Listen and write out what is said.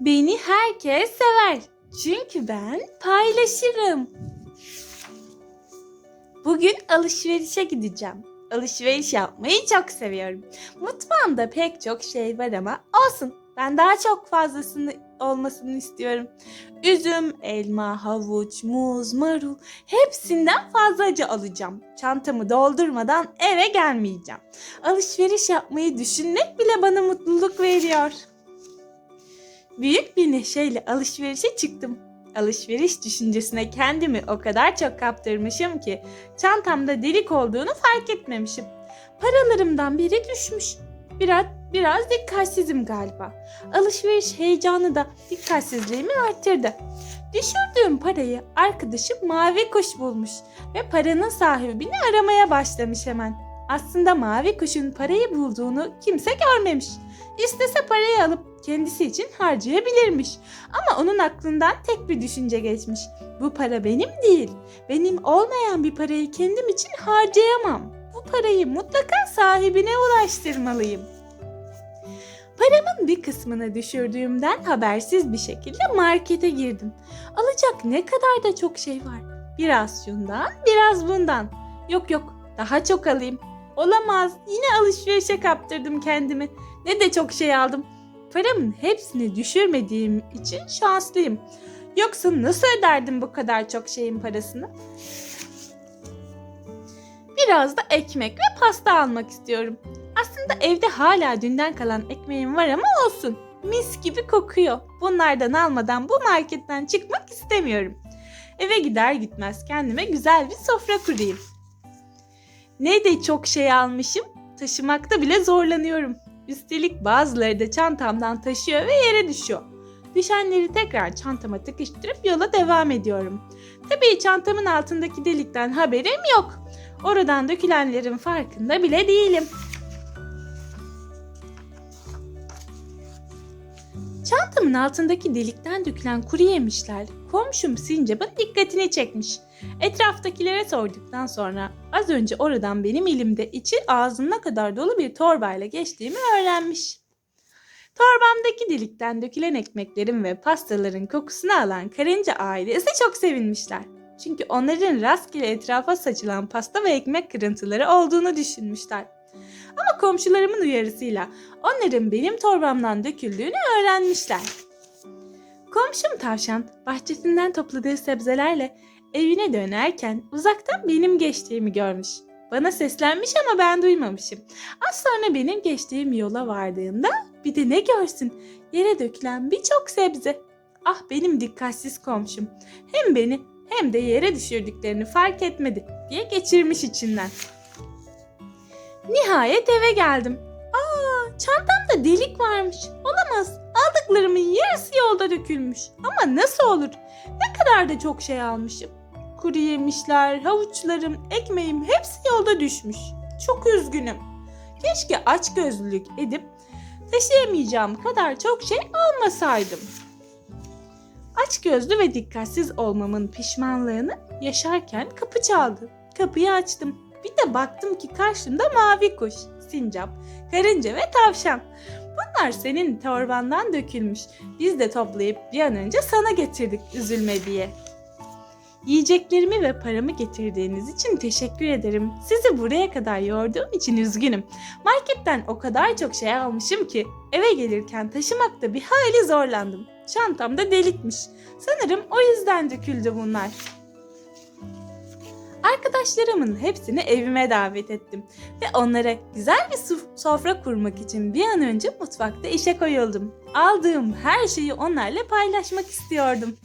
Beni herkes sever. Çünkü ben paylaşırım. Bugün alışverişe gideceğim. Alışveriş yapmayı çok seviyorum. Mutfağımda pek çok şey var ama olsun. Ben daha çok fazlasını olmasını istiyorum. Üzüm, elma, havuç, muz, marul hepsinden fazlaca alacağım. Çantamı doldurmadan eve gelmeyeceğim. Alışveriş yapmayı düşünmek bile bana mutluluk veriyor. Büyük bir neşeyle alışverişe çıktım. Alışveriş düşüncesine kendimi o kadar çok kaptırmışım ki çantamda delik olduğunu fark etmemişim. Paralarımdan biri düşmüş. Biraz biraz dikkatsizim galiba. Alışveriş heyecanı da dikkatsizliğimi arttırdı. Düşürdüğüm parayı arkadaşım Mavi Kuş bulmuş ve paranın sahibini aramaya başlamış hemen. Aslında Mavi Kuş'un parayı bulduğunu kimse görmemiş. İstese parayı alıp kendisi için harcayabilirmiş. Ama onun aklından tek bir düşünce geçmiş. Bu para benim değil. Benim olmayan bir parayı kendim için harcayamam. Bu parayı mutlaka sahibine ulaştırmalıyım. Paramın bir kısmını düşürdüğümden habersiz bir şekilde markete girdim. Alacak ne kadar da çok şey var. Biraz şundan, biraz bundan. Yok yok, daha çok alayım. Olamaz, yine alışverişe kaptırdım kendimi. Ne de çok şey aldım. Paramın hepsini düşürmediğim için şanslıyım. Yoksa nasıl öderdim bu kadar çok şeyin parasını? Biraz da ekmek ve pasta almak istiyorum. Aslında evde hala dünden kalan ekmeğim var ama olsun. Mis gibi kokuyor. Bunlardan almadan bu marketten çıkmak istemiyorum. Eve gider gitmez kendime güzel bir sofra kurayım. Ne de çok şey almışım. Taşımakta bile zorlanıyorum. Üstelik bazıları da çantamdan taşıyor ve yere düşüyor. Düşenleri tekrar çantama tıkıştırıp yola devam ediyorum. Tabii çantamın altındaki delikten haberim yok. Oradan dökülenlerin farkında bile değilim. Çantamın altındaki delikten dökülen kuru yemişler komşum Sincap'ın dikkatini çekmiş. Etraftakilere sorduktan sonra az önce oradan benim elimde içi ağzına kadar dolu bir torbayla geçtiğimi öğrenmiş. Torbamdaki delikten dökülen ekmeklerin ve pastaların kokusunu alan karınca ailesi çok sevinmişler. Çünkü onların rastgele etrafa saçılan pasta ve ekmek kırıntıları olduğunu düşünmüşler. Ama komşularımın uyarısıyla onların benim torbamdan döküldüğünü öğrenmişler. Komşum tavşan bahçesinden topladığı sebzelerle evine dönerken uzaktan benim geçtiğimi görmüş. Bana seslenmiş ama ben duymamışım. Az sonra benim geçtiğim yola vardığında bir de ne görsün? Yere dökülen birçok sebze. Ah benim dikkatsiz komşum. Hem beni hem de yere düşürdüklerini fark etmedi diye geçirmiş içinden. Nihayet eve geldim. Aa, çantamda delik varmış. Olamaz. Aldıklarımın yarısı yolda dökülmüş. Ama nasıl olur? Ne kadar da çok şey almışım. Kuru yemişler, havuçlarım, ekmeğim hepsi yolda düşmüş. Çok üzgünüm. Keşke aç gözlülük edip taşıyamayacağım kadar çok şey almasaydım. Aç gözlü ve dikkatsiz olmamın pişmanlığını yaşarken kapı çaldı. Kapıyı açtım. Bir de baktım ki karşımda mavi kuş, sincap, karınca ve tavşan. Bunlar senin torbandan dökülmüş. Biz de toplayıp bir an önce sana getirdik üzülme diye. Yiyeceklerimi ve paramı getirdiğiniz için teşekkür ederim. Sizi buraya kadar yorduğum için üzgünüm. Marketten o kadar çok şey almışım ki eve gelirken taşımakta bir hayli zorlandım. Çantamda delikmiş. Sanırım o yüzden döküldü bunlar. Arkadaşlarımın hepsini evime davet ettim ve onlara güzel bir sofra kurmak için bir an önce mutfakta işe koyuldum. Aldığım her şeyi onlarla paylaşmak istiyordum.